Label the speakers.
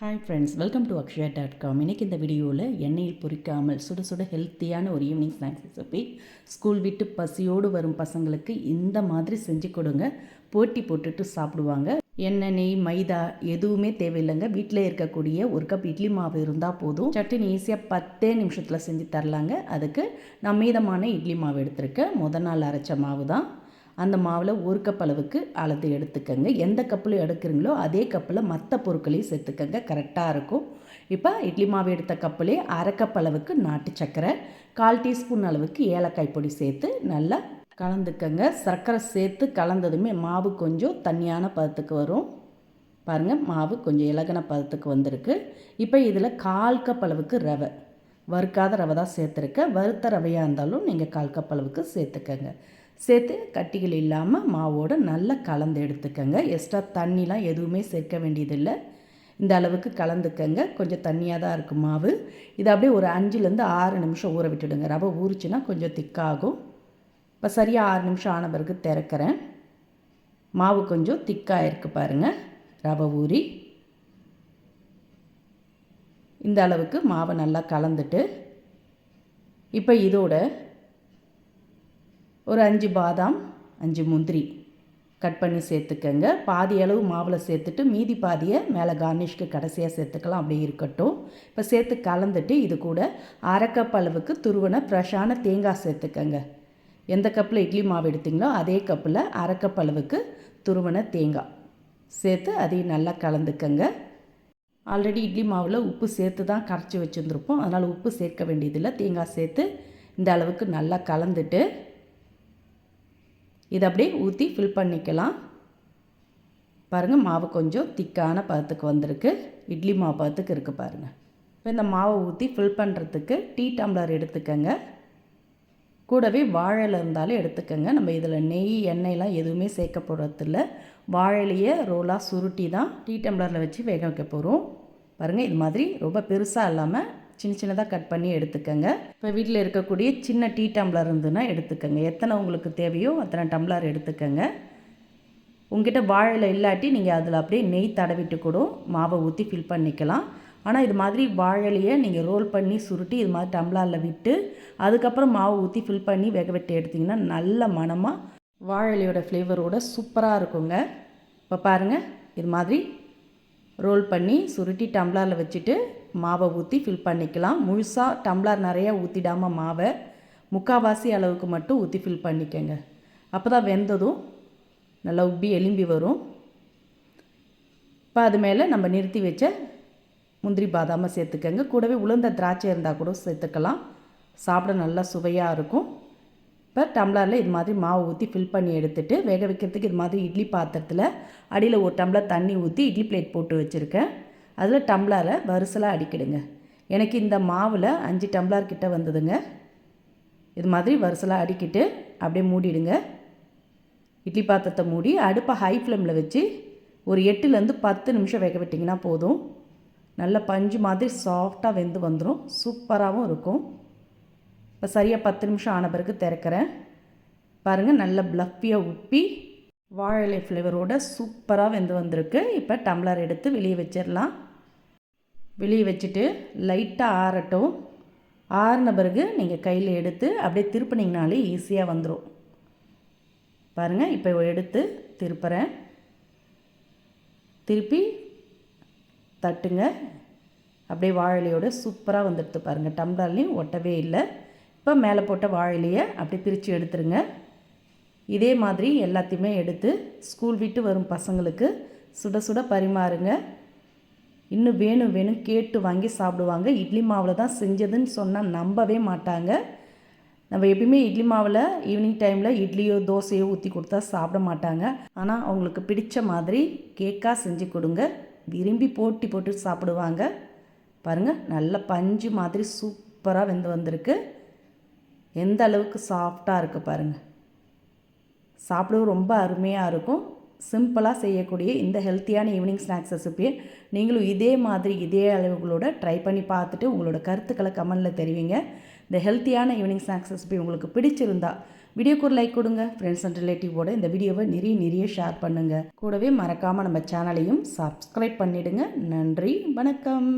Speaker 1: Hi friends welcome to Akshaya dot com இன்றைக்கி இந்த வீடியோவில் எண்ணெயில் பொறிக்காமல் சுட சுட ஹெல்த்தியான ஒரு ஈவினிங் ஸ்நாக்ஸ் ரெசிபி ஸ்கூல் விட்டு பசியோடு வரும் பசங்களுக்கு இந்த மாதிரி செஞ்சு கொடுங்க. போட்டி போட்டுட்டு சாப்பிடுவாங்க. எண்ணெய் நெய் மைதா எதுவுமே தேவையில்லைங்க. வீட்டில் இருக்கக்கூடிய ஒரு கப் இட்லி மாவு இருந்தால் போதும். சட்டினி ஈஸியாக பத்தே நிமிஷத்தில் செஞ்சு தரலாங்க. அதுக்கு நான் மீதமான இட்லி மாவு எடுத்திருக்கேன். முத நாள் அரைச்ச மாவு தான் அந்த மாவில் ஒரு கப் அளவுக்கு அளந்து எடுத்துக்கோங்க. எந்த கப்பில் எடுக்கிறீங்களோ அதே கப்பில் மற்ற பொருட்களையும் சேர்த்துக்கங்க. கரெக்டாக இருக்கும். இப்போ இட்லி மாவு எடுத்த கப்பிலே அரை கப் அளவுக்கு நாட்டு சர்க்கரை கால் டீஸ்பூன் அளவுக்கு ஏலக்காய் பொடி சேர்த்து நல்லா கலந்துக்கங்க. சர்க்கரை சேர்த்து கலந்ததுமே மாவு கொஞ்சம் தண்ணியான பதத்துக்கு வரும். பாருங்கள் மாவு கொஞ்சம் இலகன பதத்துக்கு வந்திருக்கு. இப்போ இதில் கால் கப் அளவுக்கு ரவை வறுக்காத ரவை தான் சேர்த்துருக்கேன். வறுத்த ரவையாக இருந்தாலும் நீங்கள் கால் கப் அளவுக்கு சேர்த்துக்கங்க. சேர்த்து கட்டிகள் இல்லாமல் மாவோடு நல்லா கலந்து எடுத்துக்கோங்க. எக்ஸ்ட்ரா தண்ணிலாம் எதுவுமே சேர்க்க வேண்டியதில்லை. இந்த அளவுக்கு கலந்துக்கங்க. கொஞ்சம் தண்ணியாக தான் இருக்கும் மாவு. இதை அப்படியே ஒரு அஞ்சுலேருந்து ஆறு நிமிஷம் ஊற விட்டுடுங்க. ரவை ஊறிச்சுன்னா கொஞ்சம் திக்காகும். இப்போ சரியாக ஆறு நிமிஷம் ஆன பிறகு திறக்கிறேன். மாவு கொஞ்சம் திக்காக இருக்குது பாருங்கள் ரவை ஊறி. இந்த அளவுக்கு மாவை நல்லா கலந்துட்டு இப்போ இதோட ஒரு அஞ்சு பாதாம் அஞ்சு முந்திரி கட் பண்ணி சேர்த்துக்கங்க. பாதி அளவு மாவில் சேர்த்துட்டு மீதி பாதியை மேலே கார்னிஷ்க்கு கடைசியாக சேர்த்துக்கலாம். அப்படி இருக்கட்டும். இப்போ சேர்த்து கலந்துட்டு இது கூட அரை கப் அளவுக்கு துருவன ஃப்ரெஷ்ஷான தேங்காய் சேர்த்துக்கங்க. எந்த கப்பில் இட்லி மாவு எடுத்திங்களோ அதே கப்பில் அரை கப் அளவுக்கு துருவன தேங்காய் சேர்த்து அதையும் நல்லா கலந்துக்கங்க. ஆல்ரெடி இட்லி மாவில் உப்பு சேர்த்து தான் கரைச்சி வச்சுருந்துருப்போம். அதனால் உப்பு சேர்க்க வேண்டியதில்லை. தேங்காய் சேர்த்து இந்த அளவுக்கு நல்லா கலந்துட்டு இதை அப்படியே ஊற்றி ஃபில் பண்ணிக்கலாம். பாருங்கள் மாவு கொஞ்சம் திக்கான பதத்துக்கு வந்திருக்கு. இட்லி மாவு பதத்துக்கு இருக்குது பாருங்கள் இப்போ இந்த மாவை ஊற்றி ஃபில் பண்ணுறதுக்கு டீ டம்ளர் எடுத்துக்கோங்க. கூடவே வாழையில் இருந்தாலும் எடுத்துக்கோங்க. நம்ம இதில் நெய் எண்ணெயெலாம் எதுவுமே சேர்க்க போகிறதில்ல வாழையிலையே ரோலாக சுருட்டி தான் டீ டம்ளரில் வச்சு வேக வைக்க போகிறோம் பாருங்கள் இது மாதிரி ரொம்ப பெருசாக இல்லாமல் சின்ன சின்னதாக கட் பண்ணி எடுத்துக்கோங்க. இப்போ வீட்டில் இருக்கக்கூடிய சின்ன டீ டம்ளர் இருந்ததுன்னா எடுத்துக்கோங்க. எத்தனை உங்களுக்கு தேவையோ அத்தனை டம்ளர் எடுத்துக்கோங்க. உங்ககிட்ட வாழையில் இல்லாட்டி நீங்கள் அதில் அப்படியே நெய் தடவிட்டு கூட மாவை ஊற்றி ஃபில் பண்ணிக்கலாம். ஆனால் இது மாதிரி வாழையிலையே நீங்கள் ரோல் பண்ணி சுருட்டி இது மாதிரி டம்ளரில் விட்டு அதுக்கப்புறம் மாவு ஊற்றி ஃபில் பண்ணி வேக வெட்டி எடுத்திங்கன்னா நல்ல மனமாக வாழையிலையோட ஃப்ளேவரோட சூப்பராக இருக்குங்க. இப்போ பாருங்கள் இது மாதிரி ரோல் பண்ணி சுருட்டி டம்ளரில் வச்சுட்டு மாவை ஊற்றி ஃபில் பண்ணிக்கலாம். முழுசாக டம்ளர் நிறையா ஊற்றிடாமல் மாவை முக்கால்வாசி அளவுக்கு மட்டும் ஊற்றி ஃபில் பண்ணிக்கோங்க. அப்போ தான் வெந்ததும் நல்லா உப்பி எலும்பி வரும். இப்போ அது மேலே நம்ம நிறுத்தி வச்ச முந்திரி பாதாமல் சேர்த்துக்கோங்க. கூடவே உளுந்த திராட்சை இருந்தால் கூட சேர்த்துக்கலாம். சாப்பிட நல்லா சுவையாக இருக்கும். இப்போ டம்ளரில் இது மாதிரி மாவு ஊற்றி ஃபில் பண்ணி எடுத்துகிட்டு வேக வைக்கிறதுக்கு இது மாதிரி இட்லி பாத்திரத்தில் அடியில் ஒரு டம்ளர் தண்ணி ஊற்றி இட்லி பிளேட் போட்டு வச்சுருக்கேன். அதில் டம்ளரை வரிசலாக அடிக்கிடுங்க. எனக்கு இந்த மாவில் அஞ்சு டம்ளர் கிட்ட வந்ததுங்க. இது மாதிரி வரிசலாக அடிக்கிட்டு அப்படியே மூடிடுங்க. இட்லி பாத்திரத்தை மூடி அடுப்பை ஹை ஃப்ளேமில் வச்சு ஒரு எட்டுலேருந்து பத்து நிமிஷம் வேக விட்டிங்கன்னா போதும். நல்ல பஞ்சு மாதிரி சாஃப்டாக வெந்து வந்துடும் சூப்பராகவும் இருக்கும். இப்போ சரியாக பத்து நிமிஷம் ஆன பிறகு திறக்கிறேன். பாருங்கள் நல்ல ப்ளஃப்பியாக உப்பி வாழை ஃப்ளேவரோட சூப்பராக வெந்து வந்திருக்கு. இப்போ டம்ளர் எடுத்து வெளியே வச்சிடலாம். வெளியே வச்சுட்டு லைட்டாக ஆறட்டும். ஆறின பிறகு நீங்கள் கையில் எடுத்து அப்படியே திருப்பினீங்கனாலே ஈஸியாக வந்துடும் பாருங்கள் இப்போ எடுத்து திருப்புறேன். திருப்பி தட்டுங்க. அப்படியே வாழையோட சூப்பராக வந்துடுது பாருங்கள் டம்ளர்லேயும் ஒட்டவே இல்லை. இப்போ மேலே போட்ட வாழலையை அப்படி பிரித்து எடுத்துருங்க. இதே மாதிரி எல்லாத்தையுமே எடுத்து ஸ்கூல் விட்டு வரும் பசங்களுக்கு சுட சுட பரிமாறுங்க. இன்னும் வேணும் வேணும் கேட்டு வாங்கி சாப்பிடுவாங்க. இட்லி மாவில் தான் செஞ்சதுன்னு சொன்னால் நம்பவே மாட்டாங்க. நம்ம எப்பயுமே இட்லி மாவில் ஈவினிங் டைமில் இட்லியோ தோசையோ ஊற்றி கொடுத்தா சாப்பிட மாட்டாங்க. ஆனால் அவங்களுக்கு பிடிச்ச மாதிரி கேக்காக செஞ்சு கொடுங்க. விரும்பி போட்டி போட்டு சாப்பிடுவாங்க. பாருங்கள் நல்ல பஞ்சு மாதிரி சூப்பராக வெந்து வந்திருக்கு. எந்த அளவுக்கு சாஃப்டாக இருக்குது பாருங்கள் சாப்பிடவும் ரொம்ப அருமையாக இருக்கும். சிம்பிளாக செய்யக்கூடிய இந்த ஹெல்த்தியான ஈவினிங் ஸ்நாக்ஸ் ரெசிபியை நீங்களும் இதே மாதிரி இதே அளவுகளோட ட்ரை பண்ணி பார்த்துட்டு உங்களோட கருத்துக்களை கமெண்டில் தெரிவிங்க. இந்த ஹெல்த்தியான ஈவினிங் ஸ்நாக்ஸ் ரெசிபி உங்களுக்கு பிடிச்சிருந்தா வீடியோக்கு ஒரு லைக் கொடுங்க. ஃப்ரெண்ட்ஸ் அண்ட் ரிலேட்டிவோட இந்த வீடியோவை நிறைய நிறைய ஷேர் பண்ணுங்கள் கூடவே மறக்காமல் நம்ம சேனலையும் சப்ஸ்கிரைப் பண்ணிவிடுங்க நன்றி வணக்கம்.